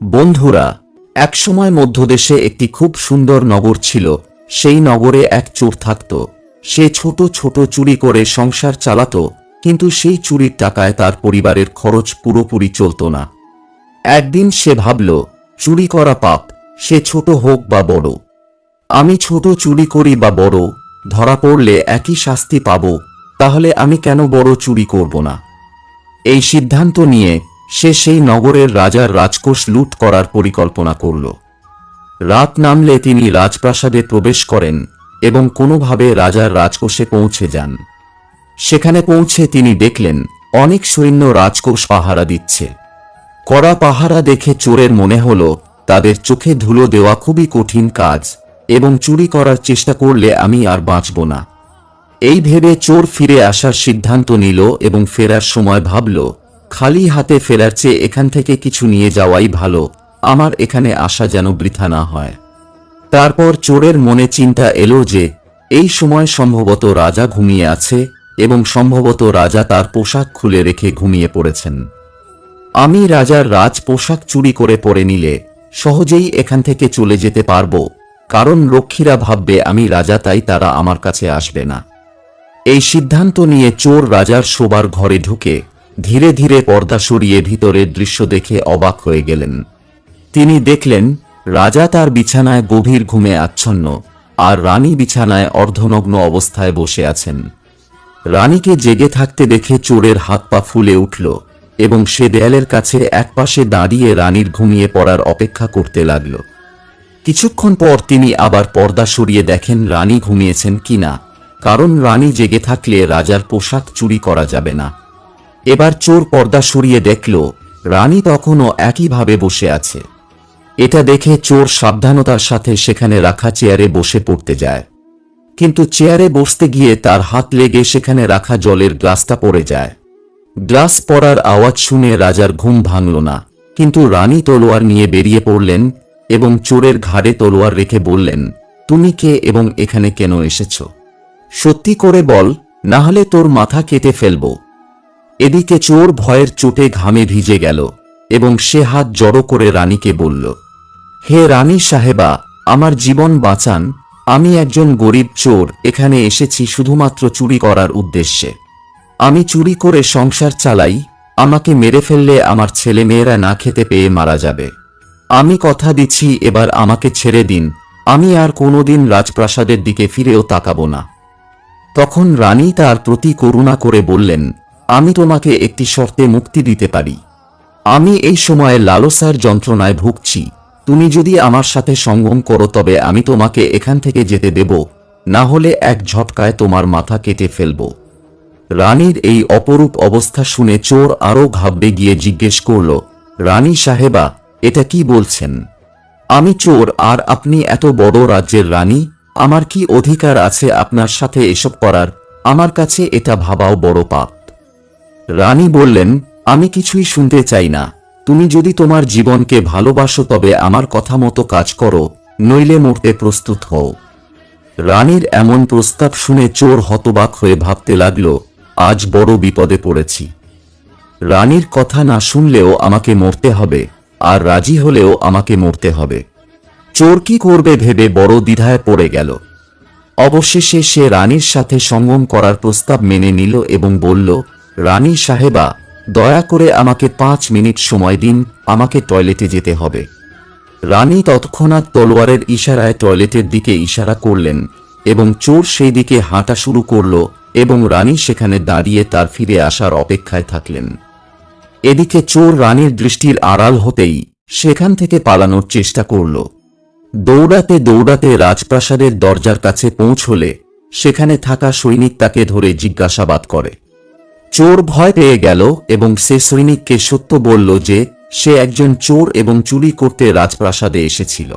বন্ধুরা, একসময় মধ্যদেশে একটি খুব সুন্দর নগর ছিল। সেই নগরে এক চোর থাকত। সে ছোট ছোট চুরি করে সংসার চালাতো, কিন্তু সেই চুরির টাকায় তার পরিবারের খরচ পুরোপুরি চলত না। একদিন সে ভাবল, চুরি করা পাপ, সে ছোট হোক বা বড়। আমি ছোট চুরি করি বা বড়, ধরা পড়লে একই শাস্তি পাব, তাহলে আমি কেন বড় চুরি করব না? এই সিদ্ধান্ত নিয়ে সে সেই নগরের রাজার রাজকোষ লুট করার পরিকল্পনা করল। রাত নামলে তিনি রাজপ্রাসাদে প্রবেশ করেন এবং কোনোভাবে রাজার রাজকোষে পৌঁছে যান। সেখানে পৌঁছে তিনি দেখলেন অনেক সৈন্য রাজকোষ পাহারা দিচ্ছে। কড়া পাহারা দেখে চোরের মনে হল, তাদের চোখে ধুলো দেওয়া খুবই কঠিন কাজ এবং চুরি করার চেষ্টা করলে আমি আর বাঁচব না। এই ভেবে চোর ফিরে আসার সিদ্ধান্ত নিল এবং ফেরার সময় ভাবল খালি হাতে ফেরার চেয়ে এখান থেকে কিছু নিয়ে যাওয়াই ভালো। আমার এখানে আসা যেন বৃথা না হয়। তারপর চোরের মনে চিন্তা এলো যে, এই সময় সম্ভবত রাজা ঘুমিয়ে আছে এবং সম্ভবত রাজা তার পোশাক খুলে রেখে ঘুমিয়ে পড়েছেন। আমি রাজার রাজ পোশাক চুরি করে পরে নিলে, সহজেই এখান থেকে চলে যেতে পারব, কারণ লক্ষ্মীরা ভাববে আমি রাজা, তাই তারা আমার কাছে আসবে না। এই সিদ্ধান্ত নিয়ে চোর রাজার শোবার ঘরে ঢুকে ধীরে ধীরে পর্দা সরিয়ে ভিতরের দৃশ্য দেখে অবাক হয়ে গেলেন। তিনি দেখলেন, রাজা তার বিছানায় গভীর ঘুমে আচ্ছন্ন, আর রানী বিছানায় অর্ধনগ্ন অবস্থায় বসে আছেন। রানীকে জেগে থাকতে দেখে চোরের হাত পা ফুলে উঠল, এবং সে দেয়ালের কাছে একপাশে দাঁড়িয়ে রানীর ঘুমিয়ে পড়ার অপেক্ষা করতে লাগল। কিছুক্ষণ পর তিনি আবার পর্দা সরিয়ে দেখেন রানী ঘুমিয়েছেন কিনা, কারণ রানী জেগে থাকলে রাজার পোশাক চুরি করা যাবে না। এবার চোর পর্দা সরিয়ে দেখল, রানী তখনও একইভাবে বসে আছে। এটা দেখে চোর সাবধানতার সাথে সেখানে রাখা চেয়ারে বসে পড়তে যায়। কিন্তু চেয়ারে বসতে গিয়ে তার হাত লেগে সেখানে রাখা জলের গ্লাসটা পড়ে যায়। গ্লাস পড়ার আওয়াজ শুনে রাজার ঘুম ভাঙল না। কিন্তু রানী তলোয়ার নিয়ে বেরিয়ে পড়লেন এবং চোরের ঘাড়ে তলোয়ার রেখে বললেন, তুমি কে এবং এখানে কেন এসেছ? সত্যি করে বল, না হলে তোর মাথা কেটে ফেলব। এদিকে চোর ভয়ের চোটে ঘামে ভিজে গেল, এবং সে হাত জড়ো করে রানীকে বলল, হে রানী সাহেবা, আমার জীবন বাঁচান, আমি একজন গরিব চোর, এখানে এসেছি শুধুমাত্র চুরি করার উদ্দেশ্যে। আমি চুরি করে সংসার চালাই, আমাকে মেরে ফেললে আমার ছেলে মেয়েরা না খেতে পেয়ে মারা যাবে। আমি কথা দিচ্ছি, এবার আমাকে ছেড়ে দিন, আমি আর কোনোদিন রাজপ্রাসাদের দিকে ফিরেও তাকাবো না। তখন রানী তার প্রতি করুণা করে বললেন আমি তোমাকে একটি শর্তে মুক্তি দিতে পারি। আমি এই সময়ে লালসার যন্ত্রণায় ভুগছি। তুমি যদি আমার সাথে সঙ্গম করো, তবে আমি তোমাকে এখান থেকে যেতে দেব। না হলে এক ঝটকায় তোমার মাথা কেটে ফেলব। রানীর এই অপরূপ অবস্থা শুনে চোর আরও ঘাববে গিয়ে জিজ্ঞেস করল, রানী সাহেবা, এটা কি বলছেন? আমি চোর, আর আপনি এত বড় রাজ্যের রানী? আমার কি অধিকার আছে আপনার সাথে এসব করার? আমার কাছে এটা ভাবাও বড় পাপ। রানী বললেন, আমি কিছুই শুনতে চাই না। তুমি যদি তোমার জীবনকে ভালোবাসো তবে আমার কথা মতো কাজ করো, নইলে মরতে প্রস্তুত হও। রানীর এমন প্রস্তাব শুনে চোর হতবাক হয়ে ভাবতে লাগল, আজ বড় বিপদে পড়েছি। রানীর কথা না শুনলেও আমাকে মরতে হবে, আর রাজি হলেও আমাকে মরতে হবে। চোর কি করবে ভেবে বড় দ্বিধায় পড়ে গেল। অবশেষে সে রানীর সাথে সঙ্গম করার প্রস্তাব মেনে নিল এবং বলল রানী সাহেবা, দয়া করে আমাকে পাঁচ মিনিট সময় দিন, আমাকে টয়লেটে যেতে হবে। রানী তৎক্ষণাৎ তলোয়ারের ইশারায় টয়লেটের দিকে ইশারা করলেন এবং চোর সেই দিকে হাঁটা শুরু করল এবং রানী সেখানে দাঁড়িয়ে তার ফিরে আসার অপেক্ষায় থাকলেন। এদিকে চোর রানীর দৃষ্টির আড়াল হতেই সেখান থেকে পালানোর চেষ্টা করল। দৌড়াতে দৌড়াতে রাজপ্রাসাদের দরজার কাছে পৌঁছলে সেখানে থাকা সৈনিক তাকে ধরে জিজ্ঞাসাবাদ করে। চোর ভয় পেয়ে গেল এবং সে সৈনিককে সত্য বলল যে সে একজন চোর এবং চুরি করতে রাজপ্রাসাদে এসেছিল।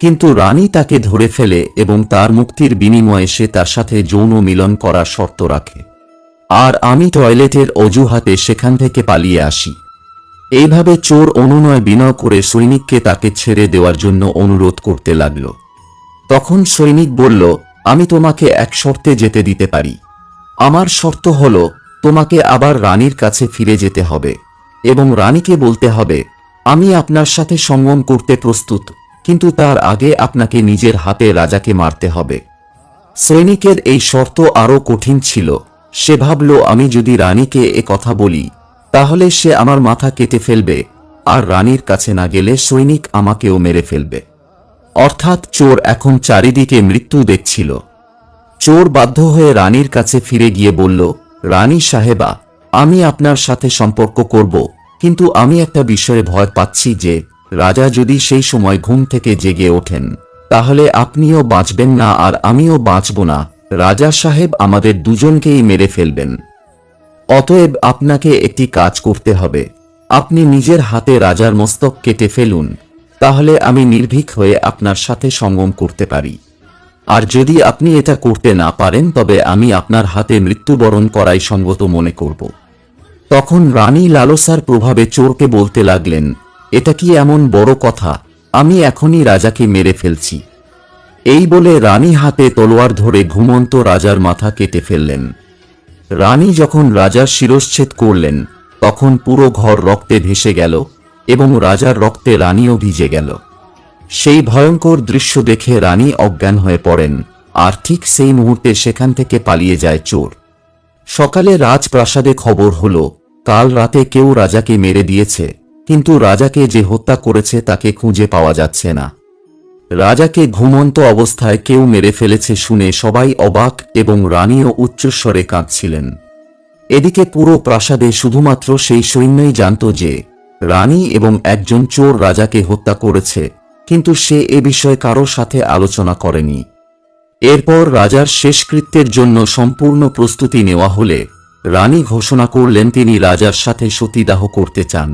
কিন্তু রানী তাকে ধরে ফেলে এবং তার মুক্তির বিনিময়ে সে তার সাথে যৌন মিলন করার শর্ত রাখে। আর আমি টয়লেটের অজুহাতে সেখান থেকে পালিয়ে আসি। এইভাবে চোর অনুনয় বিনয় করে সৈনিককে তাকে ছেড়ে দেওয়ার জন্য অনুরোধ করতে লাগল। তখন সৈনিক বলল, আমি তোমাকে এক শর্তে যেতে দিতে পারি। আমার শর্ত হল তোমাকে আবার রানীর কাছে ফিরে যেতে হবে এবং রানীকে বলতে হবে, আমি আপনার সাথে সঙ্গম করতে প্রস্তুত, কিন্তু তার আগে আপনাকে নিজের হাতে রাজাকে মারতে হবে। সৈনিকের এই শর্ত আরও কঠিন ছিল। সে ভাবল, আমি যদি রানীকে এ কথা বলি, তাহলে সে আমার মাথা কেটে ফেলবে, আর রানীর কাছে না গেলে সৈনিক আমাকেও মেরে ফেলবে। অর্থাৎ চোর এখন চারিদিকে মৃত্যু দেখছিল। চোর বাধ্য হয়ে রানীর কাছে ফিরে গিয়ে বলল রানী সাহেবা, আমি আপনার সাথে সম্পর্ক করব, কিন্তু আমি একটা বিষয়ে ভয় পাচ্ছি যে, রাজা যদি সেই সময় ঘুম থেকে জেগে ওঠেন, তাহলে আপনিও বাঁচবেন না আর আমিও বাঁচব না। রাজা সাহেব আমাদের দুজনকেই মেরে ফেলবেন। অতএব আপনাকে একটি কাজ করতে হবে। আপনি নিজের হাতে রাজার মস্তক কেটে ফেলুন, তাহলে আমি নির্ভীক হয়ে আপনার সাথে সঙ্গম করতে পারি। আর যদি আপনি এটা করতে না পারেন, তবে আমি আপনার হাতে মৃত্যুবরণ করাই সঙ্গত মনে করব। তখন রানী লালসার প্রভাবে চোরকে বলতে লাগলেন, এটা কি এমন বড় কথা? আমি এখনই রাজাকে মেরে ফেলছি। এই বলে রানী হাতে তলোয়ার ধরে ঘুমন্ত রাজার মাথা কেটে ফেললেন। রানী যখন রাজার শিরশ্ছেদ করলেন, তখন পুরো ঘর রক্তে ভেসে গেল এবং রাজার রক্তে রানীও ভিজে গেল। সেই ভয়ঙ্কর দৃশ্য দেখে রানী অজ্ঞান হয়ে পড়েন, আর ঠিক সেই মুহূর্তে সেখান থেকে পালিয়ে যায় চোর। সকালে রাজপ্রাসাদে খবর হল, কাল রাতে কেউ রাজাকে মেরে দিয়েছে, কিন্তু রাজাকে যে হত্যা করেছে তাকে খুঁজে পাওয়া যাচ্ছে না। রাজাকে ঘুমন্ত অবস্থায় কেউ মেরে ফেলেছে শুনে সবাই অবাক এবং রানীও উচ্চস্বরে কাঁদছিলেন। এদিকে পুরো প্রাসাদে শুধুমাত্র সেই সৈন্যই জানত যে, রানী এবং একজন চোর রাজাকে হত্যা করেছে কিন্তু সে এ বিষয়ে কারও সাথে আলোচনা করেনি। এরপর রাজার শেষকৃত্যের জন্য সম্পূর্ণ প্রস্তুতি নেওয়া হলে রানী ঘোষণা করলেন তিনি রাজার সাথে সতীদাহ করতে চান।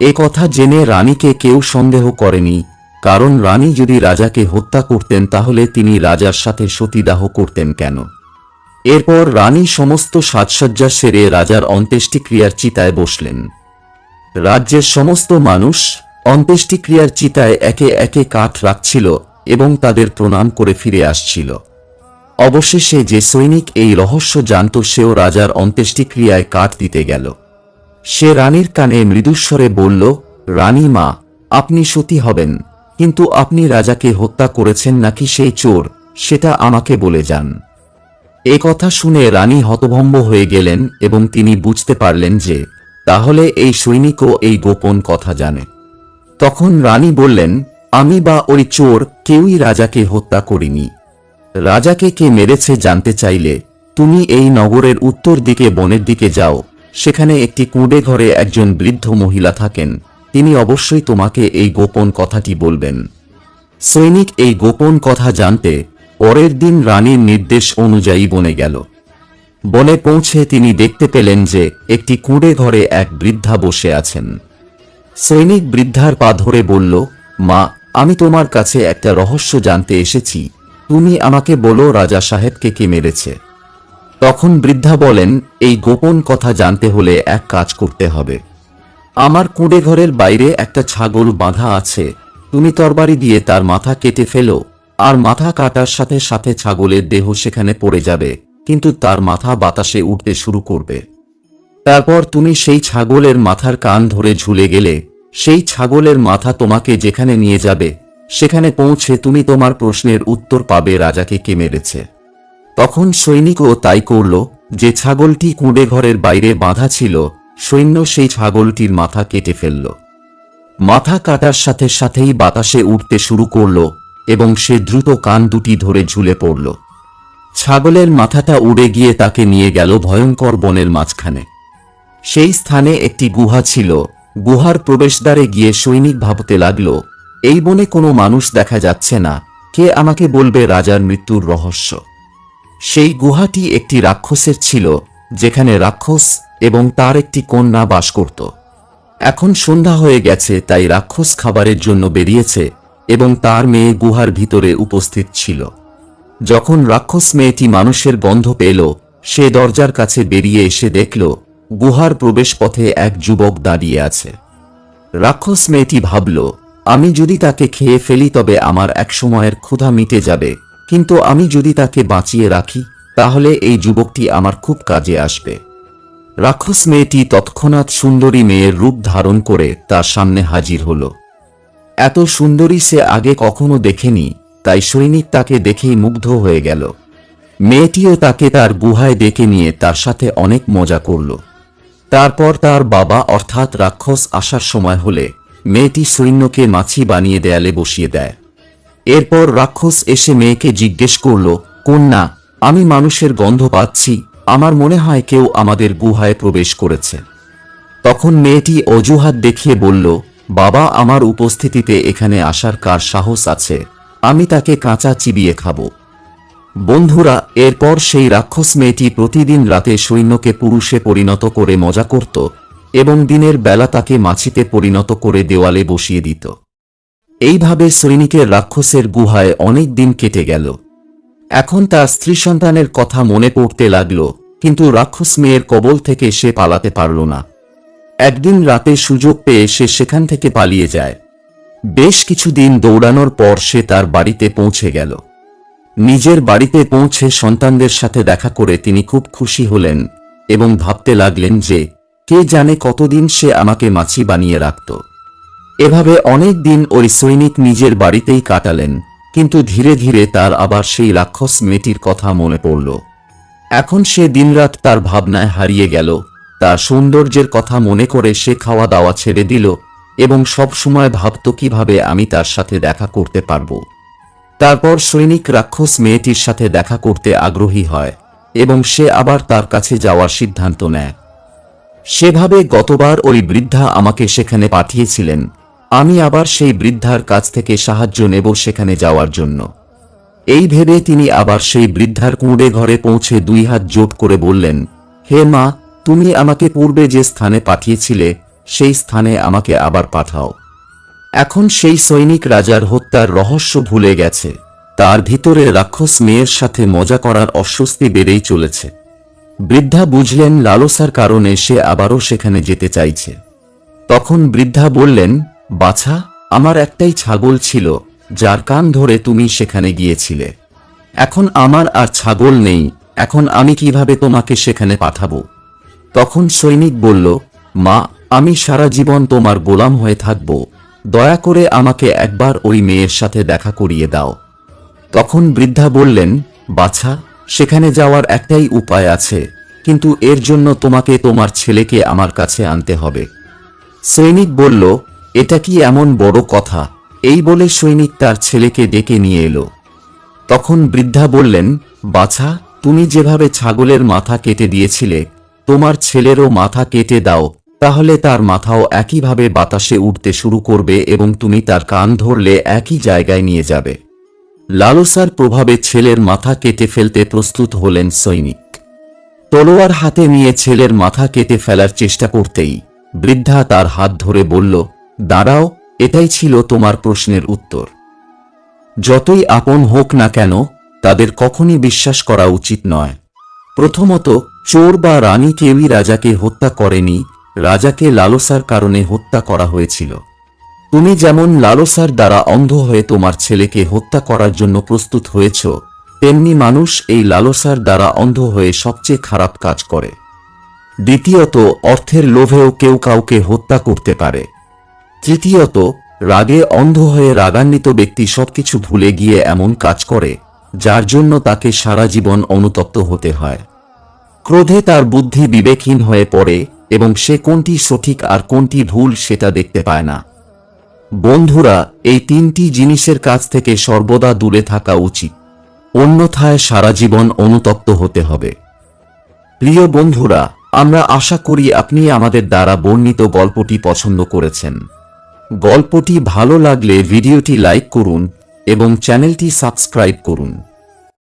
এ কথা জেনে রানীকে কেউ সন্দেহ করেনি, কারণ রানী যদি রাজাকে হত্যা করতেন তাহলে তিনি রাজার সাথে সতীদাহ করতেন কেন? এরপর রানী সমস্ত সাজসজ্জা সেরে রাজার অন্ত্যেষ্টিক্রিয়ার চিতায় বসলেন। রাজ্যের সমস্ত মানুষ অন্ত্যেষ্টিক্রিয়ার চিতায় একে একে কাঠ রাখছিল এবং তাদের প্রণাম করে ফিরে আসছিল। অবশেষে যে সৈনিক এই রহস্য জানত, সেও রাজার অন্ত্যেষ্টিক্রিয়ায় কাঠ দিতে গেল। সে রানীর কানে মৃদুস্বরে বলল, রানী মা, আপনি সতী হবেন, কিন্তু আপনি রাজাকে হত্যা করেছেন নাকি সেই চোর, সেটা আমাকে বলে যান। এ কথা শুনে রানী হতভম্ব হয়ে গেলেন এবং তিনি বুঝতে পারলেন যে, তাহলে এই সৈনিকও এই গোপন কথা জানে। তখন রানী বললেন, আমি বা ওই চোর কেউই রাজাকে হত্যা করিনি। রাজাকে কে মেরেছে জানতে চাইলে তুমি এই নগরের উত্তর দিকে বনের দিকে যাও। সেখানে একটি কুঁড়ে ঘরে একজন বৃদ্ধ মহিলা থাকেন। তিনি অবশ্যই তোমাকে এই গোপন কথাটি বলবেন। সৈনিক এই গোপন কথা জানতে পরের দিন রানীর নির্দেশ অনুযায়ী বনে গেল। বনে পৌঁছে তিনি দেখতে পেলেন যে একটি কুঁড়ে ঘরে এক বৃদ্ধা বসে আছেন। সৈনিক বৃদ্ধার পা ধরে বলল, মা, আমি তোমার কাছে একটা রহস্য জানতে এসেছি। তুমি আমাকে বলো রাজা সাহেবকে কে মেরেছে। তখন বৃদ্ধা বলেন, এই গোপন কথা জানতে হলে এক কাজ করতে হবে। আমার কুঁড়ে ঘরের বাইরে একটা ছাগল বাঁধা আছে। তুমি তরবারি দিয়ে তার মাথা কেটে ফেলো, আর মাথা কাটার সাথে সাথে ছাগলের দেহ সেখানে পড়ে যাবে, কিন্তু তার মাথা বাতাসে উঠতে শুরু করবে। তারপর তুমি সেই ছাগলের মাথার কান ধরে ঝুলে গেলে সেই ছাগলের মাথা তোমাকে যেখানে নিয়ে যাবে, সেখানে পৌঁছে তুমি তোমার প্রশ্নের উত্তর পাবে রাজাকে কে মেরেছে। তখন সৈনিকও তাই করল, যে ছাগলটি কুঁড়ে ঘরের বাইরে বাঁধা ছিল, সৈন্য সেই ছাগলটির মাথা কেটে ফেলল। মাথা কাটার সাথে সাথেই বাতাসে উঠতে শুরু করল, এবং সে দ্রুত কান দুটি ধরে ঝুলে পড়ল। ছাগলের মাথাটা উড়ে গিয়ে তাকে নিয়ে গেল ভয়ঙ্কর বনের মাঝখানে। সেই স্থানে একটি গুহা ছিল গুহার প্রবেশদ্বারে গিয়ে সৈনিক ভাবতে লাগল, এই বনে কোনো মানুষ দেখা যাচ্ছে না। কে আমাকে বলবে রাজার মৃত্যুর রহস্য? সেই গুহাটি একটি রাক্ষসের ছিল, যেখানে রাক্ষস এবং তার একটি কন্যা বাস করত। এখন সন্ধ্যা হয়ে গেছে, তাই রাক্ষস খাবারের জন্য বেরিয়েছে এবং তার মেয়ে গুহার ভিতরে উপস্থিত ছিল। যখন রাক্ষস মেয়েটি মানুষের গন্ধ পেল, সে দরজার কাছে বেরিয়ে এসে দেখল গুহার প্রবেশপথে এক যুবক দাঁড়িয়ে আছে। রাক্ষস মেয়েটি ভাবল, আমি যদি তাকে খেয়ে ফেলি তবে আমার এক সময়ের ক্ষুধা মিটে যাবে। কিন্তু আমি যদি তাকে বাঁচিয়ে রাখি, তাহলে এই যুবকটি আমার খুব কাজে আসবে। রাক্ষস মেয়েটি তৎক্ষণাৎ সুন্দরী মেয়ের রূপ ধারণ করে তার সামনে হাজির হল। এত সুন্দরী সে আগে কখনো দেখেনি, তাই সৈনিক তাকে দেখেই মুগ্ধ হয়ে গেল। মেয়েটিও তাকে তার গুহায় ডেকে নিয়ে তার সাথে অনেক মজা করল। তারপর তার বাবা অর্থাৎ রাক্ষস আসার সময় হলে মেয়েটি সৈন্যকে মাছি বানিয়ে দেয়ালে বসিয়ে দেয়। এরপর রাক্ষস এসে মেয়েকে জিজ্ঞেস করল, কন্যা, আমি মানুষের গন্ধ পাচ্ছি, আমার মনে হয় কেউ আমাদের গুহায় প্রবেশ করেছে। তখন মেয়েটি অজুহাত দেখিয়ে বলল, বাবা, আমার উপস্থিতিতে এখানে আসার কার সাহস আছে? আমি তাকে কাঁচা চিবিয়ে খাব। বন্ধুরা, এরপর সেই রাক্ষস মেয়েটি প্রতিদিন রাতে সৈন্যকে পুরুষে পরিণত করে মজা করত এবং দিনের বেলা তাকে মাছিতে পরিণত করে দেওয়ালে বসিয়ে দিত। এইভাবে সৈনিকের রাক্ষসের গুহায় অনেক দিন কেটে গেল। এখন তার স্ত্রী সন্তানের কথা মনে পড়তে লাগল, কিন্তু রাক্ষস মেয়ের কবল থেকে সে পালাতে পারল না। একদিন রাতে সুযোগ পেয়ে সে সেখান থেকে পালিয়ে যায়। বেশ কিছুদিন দৌড়ানোর পর সে তার বাড়িতে পৌঁছে গেল। নিজের বাড়িতে পৌঁছে সন্তানদের সাথে দেখা করে তিনি খুব খুশি হলেন এবং ভাবতে লাগলেন যে, কে জানে কতদিন সে আমাকে মাছি বানিয়ে রাখত। এভাবে অনেক দিন ওই সৈনিক নিজের বাড়িতেই কাটালেন, কিন্তু ধীরে ধীরে তার আবার সেই রাক্ষস মেয়েটির কথা মনে পড়ল। এখন সে দিনরাত তার ভাবনায় হারিয়ে গেল, তার সৌন্দর্যের কথা মনে করে সে খাওয়া দাওয়া ছেড়ে দিল এবং সব সময় ভাবত কীভাবে আমি তার সাথে দেখা করতে পারব। তারপর সৈনিক রাক্ষস মেয়েটির সাথে দেখা করতে আগ্রহী হয়, এবং সে আবার তার কাছে যাওয়ার সিদ্ধান্ত নেয়। সেভাবে গতবার ওই বৃদ্ধা আমাকে সেখানে পাঠিয়েছিলেন, আমি আবার সেই বৃদ্ধার কাছ থেকে সাহায্য নেব সেখানে যাওয়ার জন্য। এই ভেবে তিনি আবার সেই বৃদ্ধার কুঁড়ে ঘরে পৌঁছে দুই হাত জোট করে বললেন, হে মা, তুমি আমাকে পূর্বে যে স্থানে পাঠিয়েছিলে, সেই স্থানে আমাকে আবার পাঠাও। এখন সেই সৈনিক রাজার হত্যার রহস্য ভুলে গেছে। তার ভিতরে রাক্ষস মেয়ের সাথে মজা করার অস্বস্তি বেড়েই চলেছে। বৃদ্ধা বুঝলেন লালসার কারণে সে আবারও সেখানে যেতে চাইছে। তখন বৃদ্ধা বললেন, বাছা, আমার একটাই ছাগল ছিল, যার কান ধরে তুমি সেখানে গিয়েছিলে। এখন আমার আর ছাগল নেই, এখন আমি কীভাবে তোমাকে সেখানে পাঠাবো? তখন সৈনিক বলল, মা, আমি সারা জীবন তোমার গোলাম হয়ে থাকব। দয়া করে আমাকে একবার ওই মেয়ের সাথে দেখা করিয়ে দাও। তখন বৃদ্ধা বললেন, বাছা, সেখানে যাওয়ার একটাই উপায় আছে, কিন্তু এর জন্য তোমাকে তোমার ছেলেকে আমার কাছে আনতে হবে। সৈনিক বলল, এটা কি এমন বড় কথা? এই বলে সৈনিক তার ছেলেকে ডেকে নিয়ে এলো। তখন বৃদ্ধা বললেন, বাছা, তুমি যেভাবে ছাগলের মাথা কেটে দিয়েছিলে, তোমার ছেলেরও মাথা কেটে দাও তাহলে তার মাথাও একইভাবে বাতাসে উঠতে শুরু করবে এবং তুমি তার কান ধরলে একই জায়গায় নিয়ে যাবে। লালসার প্রভাবে ছেলের মাথা কেটে ফেলতে প্রস্তুত হলেন সৈনিক। তলোয়ার হাতে নিয়ে ছেলের মাথা কেটে ফেলার চেষ্টা করতেই বৃদ্ধা তার হাত ধরে বলল, দাঁড়াও, এটাই ছিল তোমার প্রশ্নের উত্তর। যতই আপন হোক না কেন, তাদের কখনই বিশ্বাস করা উচিত নয়। প্রথমত, চোর বা রানী কেউই রাজাকে হত্যা করেনি রাজাকে লালসার কারণে হত্যা করা হয়েছিল। তুমি যেমন লালসার দ্বারা অন্ধ হয়ে তোমার ছেলেকে হত্যা করার জন্য প্রস্তুত হয়েছ, তেমনি মানুষ এই লালসার দ্বারা অন্ধ হয়ে সবচেয়ে খারাপ কাজ করে। দ্বিতীয়ত, অর্থের লোভেও কেউ কাউকে হত্যা করতে পারে। তৃতীয়ত, রাগে অন্ধ হয়ে রাগান্বিত ব্যক্তি সবকিছু ভুলে গিয়ে এমন কাজ করে, যার জন্য তাকে সারা জীবন অনুতপ্ত হতে হয়। ক্রোধে তার বুদ্ধি বিবেকহীন হয়ে পড়ে এবং সে কোনটি সঠিক আর কোনটি ভুল সেটা দেখতে পায় না। বন্ধুরা, এই তিনটি জিনিসের কাছ থেকে সর্বদা দূরে থাকা উচিত। অন্যথায় সারা জীবন অনুতপ্ত হতে হবে। প্রিয় বন্ধুরা, আমরা আশা করি আপনি আমাদের দ্বারা বর্ণিত গল্পটি পছন্দ করেছেন। গল্পটি ভালো লাগলে ভিডিওটি লাইক করুন এবং চ্যানেলটি সাবস্ক্রাইব করুন।